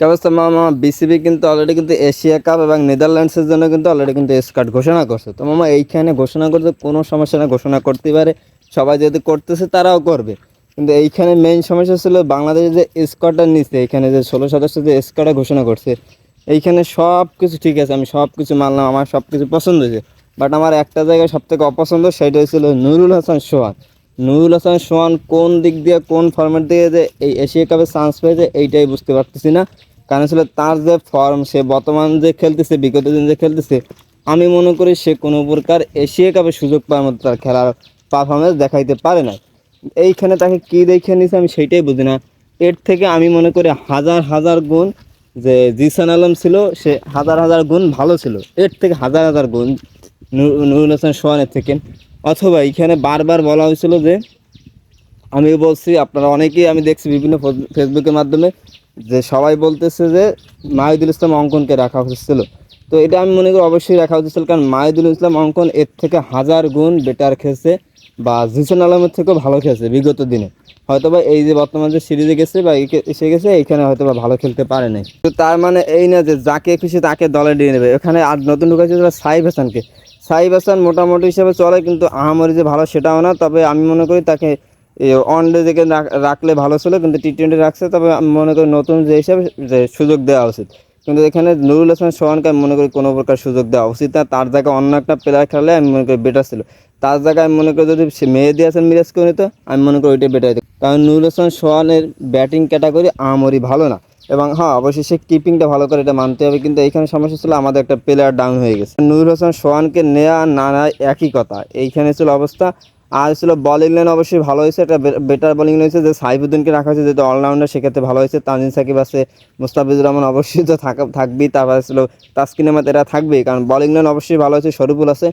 অবস্থা মামা বিসিবি কিন্তু অলরেডি কিন্তু এশিয়া কাপ এবং নেদারল্যান্ডসের জন্য কিন্তু অলরেডি কিন্তু স্কার্ট ঘোষণা করছে তো মামা এইখানে ঘোষণা করতে কোনো সমস্যা না ঘোষণা করতে পারে সবাই যদি করতেছে তারাও করবে কিন্তু এইখানে মেইন সমস্যা ছিল বাংলাদেশে যে স্কোয়াডটা নিচ্ছে এখানে যে ষোলো সদস্য যে স্কোয়াডটা ঘোষণা করছে, এইখানে সব কিছু ঠিক আছে, আমি সব কিছু মানলাম, আমার সব কিছু পছন্দ হয়েছে। বাট আমার একটা জায়গায় সব থেকে অপছন্দ সেটা হয়েছিল নুরুল হাসান সোহান নুরুল হাসান সোহান কোন দিক দিয়ে, কোন ফর্মেট দিয়ে যে এই এশিয়া কাপে চান্স পেয়েছে, এইটাই বুঝতে পারতেছি না। কারণ আসলে তার যে ফর্ম সে বর্তমান যে খেলতেছে, বিগত দিন যে খেলতেছে, আমি মনে করি সে কোনো প্রকার এশিয়া কাপে সুযোগ পাওয়ার মতো তার খেলার পারফরমেন্স দেখাইতে পারে না এইখানে তাকে কী দেখে নিয়েছে আমি সেইটাই বুঝি না। এর থেকে আমি মনে করি হাজার হাজার গুণ যে জিসান আলম ছিল, সে হাজার হাজার গুণ ভালো ছিল। এর থেকে হাজার হাজার গুণ নূর- নুরুল হাসান সোহানের থেকে। অথবা এখানে বারবার বলা হয়েছিল যে আমি বলছি, আপনারা অনেকেই আমি দেখছি বিভিন্ন ফেসবুকের মাধ্যমে যে সবাই বলতেছে যে মাহিদুল ইসলাম অঙ্কনকে রাখা হয়েছিল। তো এটা আমি মনে করি অবশ্যই রাখা উচিত ছিল কারণ মাহিদুল ইসলাম অঙ্কন এর থেকে হাজার গুণ বেটার খেলছে বা জিসান আলমের থেকেও ভালো খেলছে বিগত দিনে। হয়তোবা এই যে বর্তমান যে সিরিজে গেছে বা এসে গেছে, এখানে হয়তোবা ভালো খেলতে পারে নাই। তো তার মানে এই না যে যাকে খুশি তাকে দলে দিয়ে নেবে। এখানে আর নতুন ঢুকেছে সাইফ হাসানকে। সাইফ হাসান মোটামুটি হিসাবে চলে, কিন্তু আহামরি যে ভালো সেটাও না। তবে আমি মনে করি তাকে ওয়ান ডে থেকে রাখ- রাখলে ভালো ছিল, কিন্তু টি টোয়েন্টি রাখছে, তবে আমি মনে করি নতুন যে হিসাবে, যে সুযোগ দেওয়া উচিত। কিন্তু এখানে নুরুল হাসান সোহানকে আমি মনে করি কোনো প্রকার সুযোগ দেওয়া উচিত না। তার জায়গায় অন্য একটা প্লেয়ার খেললে আমি মনে করি বেটার ছিল। তার জায়গায় আমি মনে করি যদি সে মেহেদি হাসান মিরাজকে নিত, আমি মনে করি ওইটাই বেটার কারণ নুরুল হাসান সোহানের ব্যাটিং ক্যাটাগরি আমরি ভালো না। এবং হ্যাঁ অবশ্যই সে কিপিংটা ভালো করে এটা মানতে হবে। কিন্তু এইখানে সমস্যা ছিল আমাদের একটা প্লেয়ার ডাউন হয়ে গেছে। নুরুল হাসান সোহানকে নেওয়া না নেওয়া একই কথা। এইখানে ছিল অবস্থা। আর ছিল বলিং লাইন অবশ্যই ভালো হয়েছে। একটা বেটার বোলিং হয়েছে। যে সাইফুদ্দিনকে রাখা হয়েছে, যেহেতু অলরাউন্ডার সেক্ষেত্রে ভালো হয়েছে। তানজিন সাকিব আছে, মুস্তাফিজুর রহমান অবশ্যই তো থাকা, থাকবেই। তারপরে ছিল তাসকিন আহমেদ, এরা থাকবেই। কারণ বলিং লাইন অবশ্যই ভালো হয়েছে। শরীফুল আছে।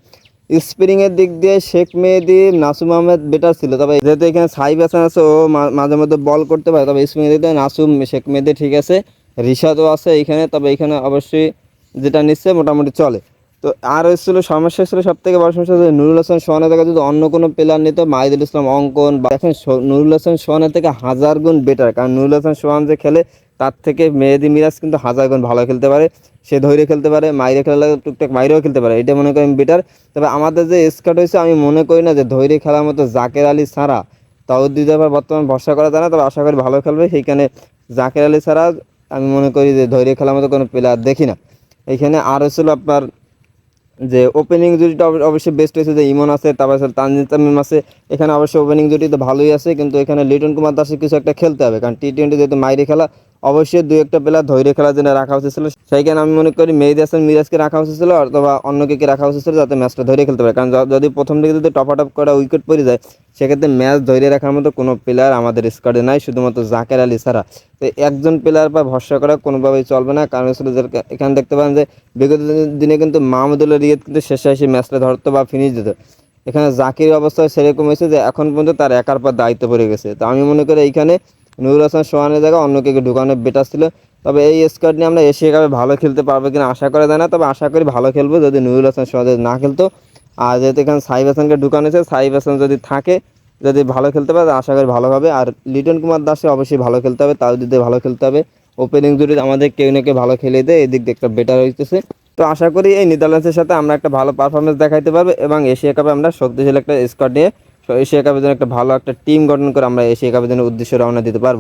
স্পিনিংয়ের দিক দিয়ে শেখ মেহেদি, নাসুম আহমেদ বেটার ছিল। তবে যেহেতু এখানে সাইব হাসান আছে, ও মাঝে মধ্যে বল করতে পারে, তবে স্পিনিংয়ের দিক দিয়ে নাসুম, শেখ মেহেদি ঠিক আছে। রিশাদও আছে এখানে, তবে এখানে অবশ্যই যেটা নিচ্ছে মোটামুটি চলে। তো আর হচ্ছিল সমস্যা ছিল সব থেকে বড় সমস্যা নুরুল হাসান সোহানের থেকে যদি অন্য কোনো প্লেয়ার নিত, মাহিদুল ইসলাম, অঙ্কন বা এখন নুরুল হাসান সোহানের থেকে হাজার গুণ বেটার কারণ নুরুল হাসান সোহান যে খেলে, তার থেকে মেহেদি মিরাজ কিন্তু হাজার গুণ ভালো খেলতে পারে। সে ধৈর্য খেলতে পারে, মাইরে খেলা টুকটাক মাইরেও খেলতে পারে, এটা মনে করি বেটার তবে আমাদের যে স্কার্ট হয়েছে, আমি মনে করি না যে ধৈর্য খেলার মতো জাকের আলী ছাড়া তাওদ্দিদ আবার বর্তমান ভরসা করা যায় না, তবে আশা করি ভালো খেলবে। সেইখানে জাকের আলী ছাড়া আমি মনে করি যে ধৈর্য খেলার মতো কোনো প্লেয়ার দেখি না। এখানে আরও ছিল আপনার যে ওপেনিং জুটিটা অব- অবশ্যই বেস্ট হয়েছে যে ইমন আছে, তারপর তানজিদ তামিম আছে। এখানে অবশ্যই ওপেনিং জুটি তো ভালোই আছে, কিন্তু এখানে লিটন কুমার দাসের কিছু একটা খেলতে হবে, কারণ টি টোয়েন্টি যেহেতু মাইরে খেলা অবশ্যই দুই একটা প্লেয়ার ধৈর্য খেলার জন্য রাখা উচিত ছিল। সেইখানে আমি মনে করি মেহেদি হাসান মিরাজকে রাখা উচিত ছিল অথবা অন্য কে রাখা উচিত ছিল যাতে ম্যাচটা ধরে খেলতে পারে। কারণ যদি প্রথম দিকে যদি টপ আপ করে উইকেট পড়ে যায়, সেক্ষেত্রে ম্যাচ ধরে রাখার মতো কোনো প্লেয়ার আমাদের স্কোয়াডে নাই, শুধুমাত্র জাকের আলী ছাড়া। তো একজন প্লেয়ার বা ভরসা করা কোনোভাবেই চলবে না। কারণ যে এখানে দেখতে পারেন যে বিগত দিনে- দিনে কিন্তু মাহমুদুল্লাহ রিয়াদ কিন্তু শেষে এসে ম্যাচটা ধরতো বা ফিনিশ দিত। এখানে জাকির অবস্থা সেরকম হয়েছে যে এখন পর্যন্ত তার একার পর দায়িত্ব পড়ে গেছে। তো আমি মনে করি এইখানে নুরুল হাসান সোহানের জায়গায় অন্য কেউ ঢুকানো বেটার ছিল। তবে এই স্কোয়াড নিয়ে আমরা এশিয়া কাপে ভালো খেলতে পারব কিনা আশা করা যায় না। তবে আশা করি ভালো খেলব যদি নুরুল হাসান সোহান না খেলতো। আর যেহেতু এখানে সাইব হাসানকে ঢুকানো হয়েছে সাইব হাসান যদি থাকে, যদি ভালো খেলতে পারে, আশা করি ভালো হবে। আর লিটন কুমার দাসে অবশ্যই ভালো খেলতে হবে, তাও যদি ভালো খেলতে হবে। ওপেনিং যদি আমাদের কেউ না কেউ ভালো খেলে দেয়, এদিক দিয়ে একটা বেটার হইতেছে। তো আশা করি এই নেদারল্যান্ডসের সাথে আমরা একটা ভালো পারফরমেন্স দেখাইতে পারব এবং এশিয়া কাপে আমরা শক্তিশালী একটা স্কোয়াড নিয়ে এশিয়া কাপের জন্য একটা ভালো একটা টিম গঠন করে আমরা এশিয়া কাপের জন্য উদ্দেশ্যে রওনা দিতে পারব।